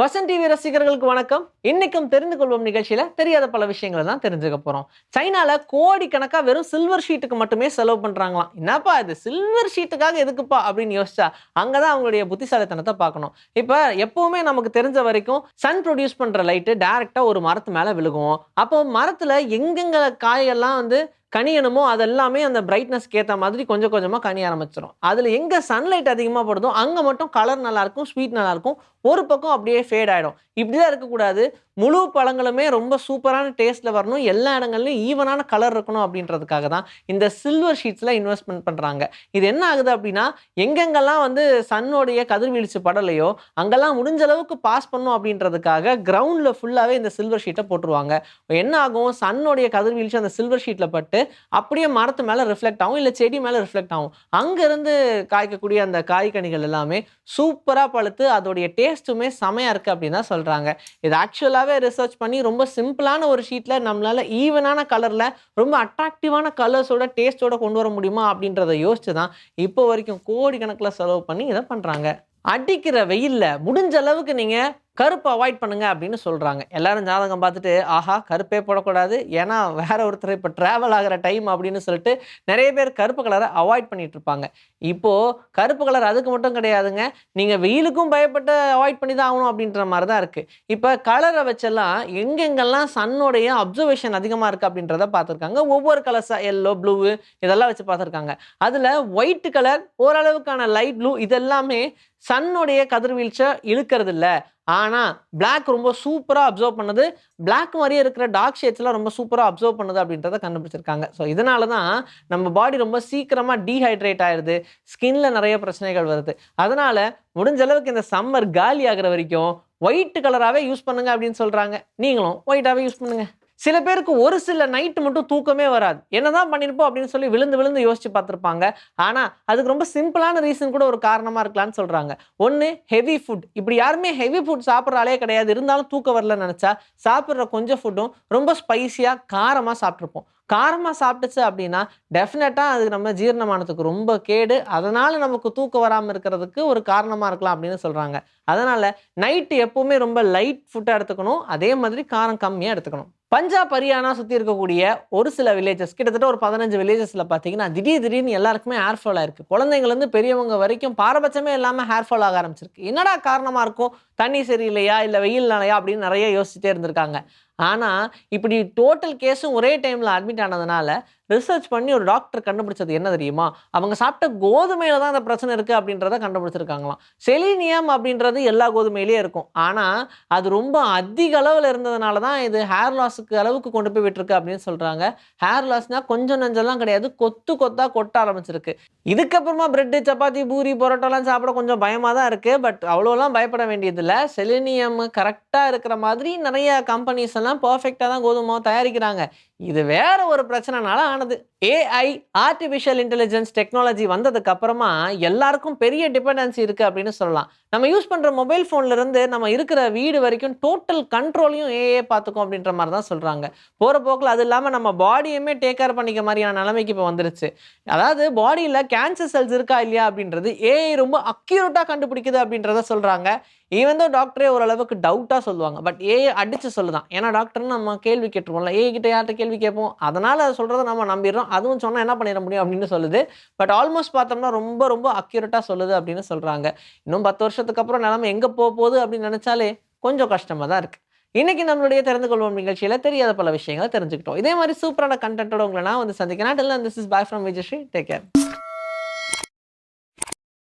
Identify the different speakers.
Speaker 1: Vasan TV ரசிகர்களுக்கு வணக்கம். இன்னைக்கும் தெரிந்து கொள்வோம் நிகழ்ச்சியில தெரியாத பல விஷயங்களை தான் தெரிஞ்சுக்க போறோம். சைனால கோடிக்கணக்கா வெறும் சில்வர் ஷீட்டுக்கு மட்டுமே செலவு பண்றாங்களாம். என்னப்பா இது? சில்வர் ஷீட்டுக்காக எதுக்குப்பா அப்படின்னு யோசிச்சா அங்கதான் அவங்களுடைய புத்திசாலித்தனத்தை பார்க்கணும். இப்ப எப்பவுமே நமக்கு தெரிஞ்ச வரைக்கும் சன் ப்ரொடியூஸ் பண்ற லைட்டு டைரக்டா ஒரு மரத்து மேல விழுகும். அப்போ மரத்துல எங்கெங்க காயெல்லாம் வந்து கனியணுமோ அதெல்லாமே அந்த பிரைட்னஸ்க்கு ஏற்ற மாதிரி கொஞ்சம் கொஞ்சமாக கனி ஆரம்பிச்சிடும் அதில் எங்கே சன்லைட் அதிகமாக படுதோ அங்கே மட்டும் கலர் நல்லாயிருக்கும் ஸ்வீட் நல்லாயிருக்கும் ஒரு பக்கம் அப்படியே ஃபேட் ஆகிடும் இப்படி தான் இருக்கக்கூடாது. முழு பழங்களுமே ரொம்ப சூப்பரான டேஸ்ட்டில் வரணும். எல்லா இடங்கள்லையும் ஈவனான கலர் இருக்கணும் அப்படின்றதுக்காக தான் இந்த சில்வர் ஷீட்ஸில் இன்வெஸ்ட்மெண்ட் பண்ணுறாங்க இது என்ன ஆகுது அப்படின்னா எங்கெங்கெல்லாம் வந்து சன்னோடைய கதிர்வீழ்ச்சி படலையோ அங்கெல்லாம் முடிஞ்ச அளவுக்கு பாஸ் பண்ணும் அப்படின்றதுக்காக கிரவுண்டில் ஃபுல்லாகவே இந்த சில்வர் ஷீட்டை போட்டுருவாங்க. என்ன ஆகும்? சன்னோடைய கதிர்வீழ்ச்சி அந்த சில்வர் ஷீட்டில் பட்டு அப்படியே மரத்து மேலே ரிஃப்ளெக்ட் ஆகும் இல்லை செடி மேலே ரிஃப்ளெக்ட் ஆகும். அங்கேருந்து காய்க்கக்கூடிய அந்த காய்கனிகள் எல்லாமே சூப்பராக பழுத்து அதோடைய டேஸ்ட்டுமே செமையாக இருக்குது அப்படின்னு தான் சொல்கிறாங்க இது ஆக்சுவலாகவே ரிசர்ச் பண்ணி ரொம்ப சிம்பிளான ஒரு ஷீட்டில் நம்மளால் ஈவனான கலரில் ரொம்ப அட்ராக்டிவான கலர்ஸோட டேஸ்ட்டோட கொண்டு வர முடியுமா அப்படின்றத யோசிச்சு தான் இப்போ வரைக்கும் கோடிக்கணக்கில் செலவு பண்ணி இதை பண்ணுறாங்க அடிக்கிற வெயில்ல முடிஞ்ச அளவுக்கு நீங்கள் கருப்பை அவாய்ட் பண்ணுங்க அப்படின்னு சொல்கிறாங்க எல்லாரும் ஜாதகம் பார்த்துட்டு ஆஹா கருப்பே போடக்கூடாது. ஏன்னா வேற ஒருத்தர் இப்போ ட்ராவல் ஆகிற டைம் அப்படின்னு சொல்லிட்டு நிறைய பேர் கருப்பு கலரை அவாய்ட் பண்ணிட்டு இருப்பாங்க. இப்போது கருப்பு கலர் அதுக்கு மட்டும் கிடையாதுங்க. நீங்கள் வெயிலுக்கும் பயப்பட்டு அவாய்ட் பண்ணி தான் ஆகணும் அப்படின்ற மாதிரி தான் இருக்குது இப்போ கலரை வச்செல்லாம் எங்கெங்கெல்லாம் சன்னோடைய அப்சர்வேஷன் அதிகமாக இருக்குது அப்படின்றத பார்த்துருக்காங்க. ஒவ்வொரு கலர்ஸாக எல்லோ ப்ளூ இதெல்லாம் வச்சு பார்த்துருக்காங்க. அதில் ஒயிட் கலர் ஓரளவுக்கான லைட் ப்ளூ இதெல்லாமே சன்னுடைய கதிர்வீழ்ச்சை இழுக்கிறது இல்லை ஆனால் பிளாக் ரொம்ப சூப்பராக அப்சர்வ் பண்ணுது பிளாக் மாதிரியே இருக்கிற டார்க் ஷேட்ஸ்லாம் ரொம்ப சூப்பராக அப்சர்வ் பண்ணுது அப்படின்றத கண்டுபிடிச்சிருக்காங்க. ஸோ இதனால தான் நம்ம பாடி ரொம்ப சீக்கிரமாக டீஹைட்ரேட் ஆயிடுது ஸ்கின்ல நிறைய பிரச்சனைகள் வருது. அதனால முடிஞ்ச அளவுக்கு இந்த சம்மர் காலி ஆகிற வரைக்கும் ஒயிட் கலராகவே யூஸ் பண்ணுங்க அப்படின்னு சொல்கிறாங்க நீங்களும் ஒயிட்டாகவே யூஸ் பண்ணுங்கள் சில பேருக்கு ஒரு சில நைட்டு மட்டும் தூக்கமே வராது. என்னதான் பண்ணியிருப்போம் அப்படின்னு சொல்லி விழுந்து விழுந்து யோசிச்சு பார்த்துருப்பாங்க. ஆனால் அதுக்கு ரொம்ப சிம்பிளான ரீசன் கூட ஒரு காரணமாக இருக்கலாம்னு சொல்கிறாங்க ஒன்று ஹெவி ஃபுட் இப்படி யாருமே ஹெவி ஃபுட் சாப்பிட்ற ஆளே கிடையாது. இருந்தாலும் தூக்கம் வரலன்னு நினச்சா சாப்பிட்ற கொஞ்சம் ஃபுட்டும் ரொம்ப ஸ்பைசியாக காரமாக சாப்பிட்ருப்போம் காரமாக சாப்பிட்டுச்சு அப்படின்னா டெஃபினட்டாக அது நம்ம ஜீரணமானதுக்கு ரொம்ப கேடு. அதனால் நமக்கு தூக்கம் வராமல் இருக்கிறதுக்கு ஒரு காரணமாக இருக்கலாம் அப்படின்னு சொல்கிறாங்க அதனால் நைட்டு எப்போவுமே ரொம்ப லைட் ஃபுட்டாக எடுத்துக்கணும். அதே மாதிரி காரம் கம்மியாக எடுத்துக்கணும். பஞ்சாப் ஹரியானா சுற்றி இருக்கக்கூடிய ஒரு சில வில்லேஜஸ் கிட்டத்தட்ட ஒரு பதினஞ்சு வில்லேஜஸில் பார்த்தீங்கன்னா திடீர் திடீர்னு எல்லாருக்குமே ஹேர் ஃபால் ஆயிருக்கு. குழந்தைங்கலேருந்து பெரியவங்க வரைக்கும் பாரபட்சமே இல்லாமல் ஹேர் ஃபால் ஆக ஆரம்பிச்சிருக்கு. என்னடா காரணமாக இருக்கும்? தண்ணி சரியில்லையா? இல்லை வெயில் நிலையா அப்படின்னு நிறைய யோசிச்சுட்டே இருந்திருக்காங்க. ஆனால் இப்படி டோட்டல் கேஸும் ஒரே டைமில் அட்மிட் ஆனதுனால ரிசர்ச் பண்ணி ஒரு டாக்டர் கண்டுபிடிச்சது என்ன தெரியுமா? அவங்க சாப்பிட்ட கோதுமையில தான் அந்த பிரச்சனை இருக்குது அப்படின்றத கண்டுபிடிச்சிருக்காங்களாம். செலினியம் அப்படின்றது எல்லா கோதுமையிலேயே இருக்கும். ஆனால் அது ரொம்ப அதிக அளவில் இருந்ததுனால தான் இது ஹேர் லாஸுக்கு அளவுக்கு கொண்டு போய் விட்டுருக்கு அப்படின்னு சொல்கிறாங்க ஹேர் லாஸ்னால் கொஞ்சம் நஞ்செல்லாம் கிடையாது கொத்து கொத்தாக கொட்ட ஆரம்பிச்சிருக்கு. இதுக்கப்புறமா பிரெட்டு சப்பாத்தி பூரி பரோட்டாலாம் சாப்பிட கொஞ்சம் பயமாக தான் இருக்குது பட் அவ்வளோலாம் பயப்பட வேண்டியதில்லை. செலினியம் கரெக்டாக இருக்கிற மாதிரி நிறைய கம்பெனிஸ் எல்லாம் பர்ஃபெக்டாக தான் கோதுமை தயாரிக்கிறாங்க. இது வேற ஒரு பிரச்சனைனால ஆனது. ஏஐ ஆர்டிஃபிஷியல் இன்டெலிஜென்ஸ் டெக்னாலஜி வந்ததுக்கு அப்புறமா எல்லாருக்கும் பெரிய டிபெண்டன்சி இருக்குது அப்படின்னு சொல்லலாம். நம்ம யூஸ் பண்ணுற மொபைல் ஃபோன்லேருந்து நம்ம இருக்கிற வீடு வரைக்கும் டோட்டல் கண்ட்ரோலையும் ஏஏ பார்த்துக்கும் அப்படின்ற மாதிரி தான் சொல்கிறாங்க போகிற போக்கில் அது இல்லாமல் நம்ம பாடியுமே டேக் கேர் பண்ணிக்க மாதிரியான நிலைமைக்கு இப்போ வந்துருச்சு. அதாவது பாடியில் கேன்சர் செல்ஸ் இருக்கா இல்லையா அப்படின்றது ஏஐ ரொம்ப அக்யூரேட்டாக கண்டுபிடிக்குது அப்படின்றத சொல்கிறாங்க ஈவன் தான் டாக்டரே ஓரளவுக்கு டவுட்டாக சொல்லுவாங்க. பட் ஏஐ அடிச்சு சொல்லுதான். ஏன்னா டாக்டர்னு நம்ம கேள்வி கேட்டுருவோம்ல. ஏஐ கிட்ட யார்கிட்ட கேள்வி கேட்போம்? அதனால் அதை சொல்கிறத நம்ம நம்பிடுறோம். அதுவும் சொன்னால் என்ன பண்ணிட முடியும் அப்படின்னு சொல்லுது. பட் ஆல்மோஸ்ட் பார்த்தோம்னா ரொம்ப ரொம்ப அக்யூரேட்டாக சொல்லுது அப்படின்னு சொல்கிறாங்க இன்னும் பத்து வருஷத்துக்கு அப்புறம் நிலமை எங்கே போக போகுது அப்படின்னு நினச்சாலே கொஞ்சம் கஷ்டமாக தான் இருக்குது இன்றைக்கி நம்மளுடைய தெரிந்து கொள்வோம் நிகழ்ச்சியில் தெரியாத பல விஷயங்களை தெரிஞ்சுக்கிட்டோம். இதே மாதிரி சூப்பரான கண்டென்ட்டோட உங்களை நான் வந்து சந்திக்கிறேன். This is boy from Vijayasri take care